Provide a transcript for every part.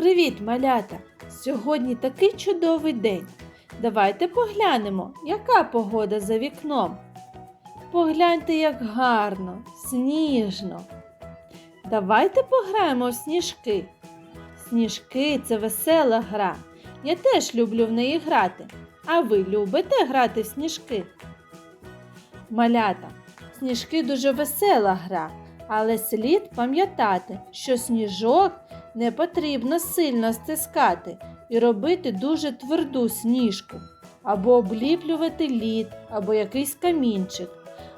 Привіт, малята! Сьогодні такий чудовий день. Давайте поглянемо, яка погода за вікном. Погляньте, як гарно, сніжно. Давайте пограємо в сніжки. Сніжки це весела гра. Я теж люблю в неї грати. А ви любите грати в сніжки? Малята, сніжки дуже весела гра, але слід пам'ятати, що сніжок не потрібно сильно стискати і робити дуже тверду сніжку, або обліплювати лід, або якийсь камінчик.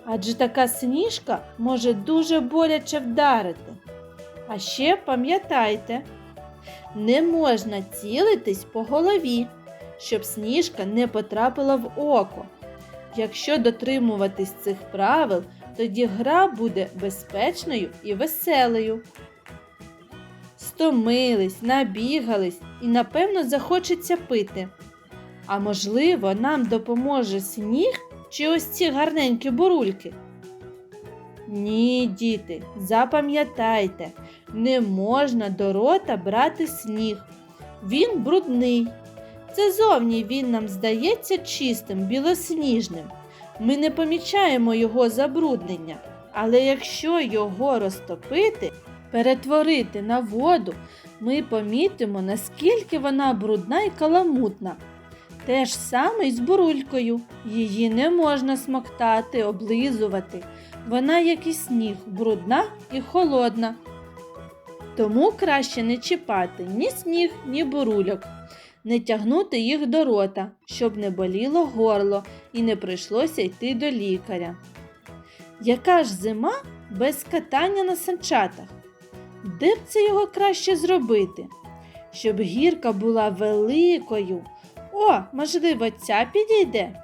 Адже така сніжка може дуже боляче вдарити. А ще пам'ятайте, не можна цілитись по голові, щоб сніжка не потрапила в око. Якщо дотримуватись цих правил, тоді гра буде безпечною і веселою. Стомились, набігались і, напевно, захочеться пити. А можливо, нам допоможе сніг чи ось ці гарненькі бурульки? Ні, діти, запам'ятайте, не можна до рота брати сніг. Він брудний. Це зовні він нам здається чистим, білосніжним. Ми не помічаємо його забруднення, але якщо його розтопити, перетворити на воду, ми помітимо, наскільки вона брудна і каламутна. Те ж саме й з бурулькою. Її не можна смоктати, облизувати. Вона, як і сніг, брудна і холодна. Тому краще не чіпати ні сніг, ні бурульок, не тягнути їх до рота, щоб не боліло горло і не прийшлося йти до лікаря. Яка ж зима без катання на санчатах? Де б це його краще зробити? Щоб гірка була великою. О, можливо, ця підійде?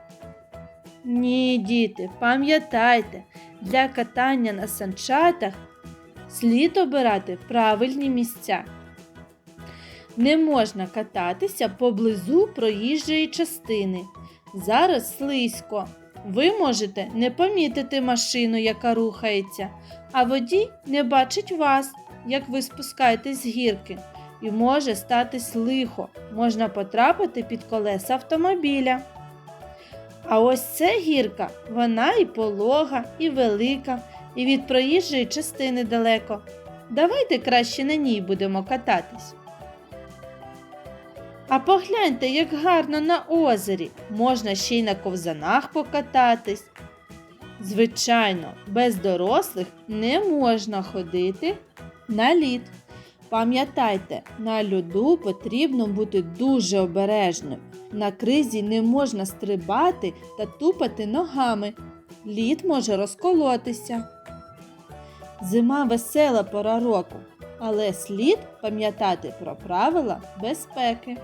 Ні, діти, пам'ятайте, для катання на санчатах слід обирати правильні місця. Не можна кататися поблизу проїжджої частини. Зараз слизько. Ви можете не помітити машину, яка рухається, а водій не бачить вас, як ви спускаєтесь з гірки, і може статись лихо, можна потрапити під колеса автомобіля. А ось ця гірка, вона і полога, і велика, і від проїжджої частини далеко. Давайте краще на ній будемо кататись. А погляньте, як гарно на озері. Можна ще й на ковзанах покататись. Звичайно, без дорослих не можна ходити на лід. Пам'ятайте, на льоду потрібно бути дуже обережним. На кризі не можна стрибати та тупати ногами. Лід може розколотися. Зима весела пора року, але слід пам'ятати про правила безпеки.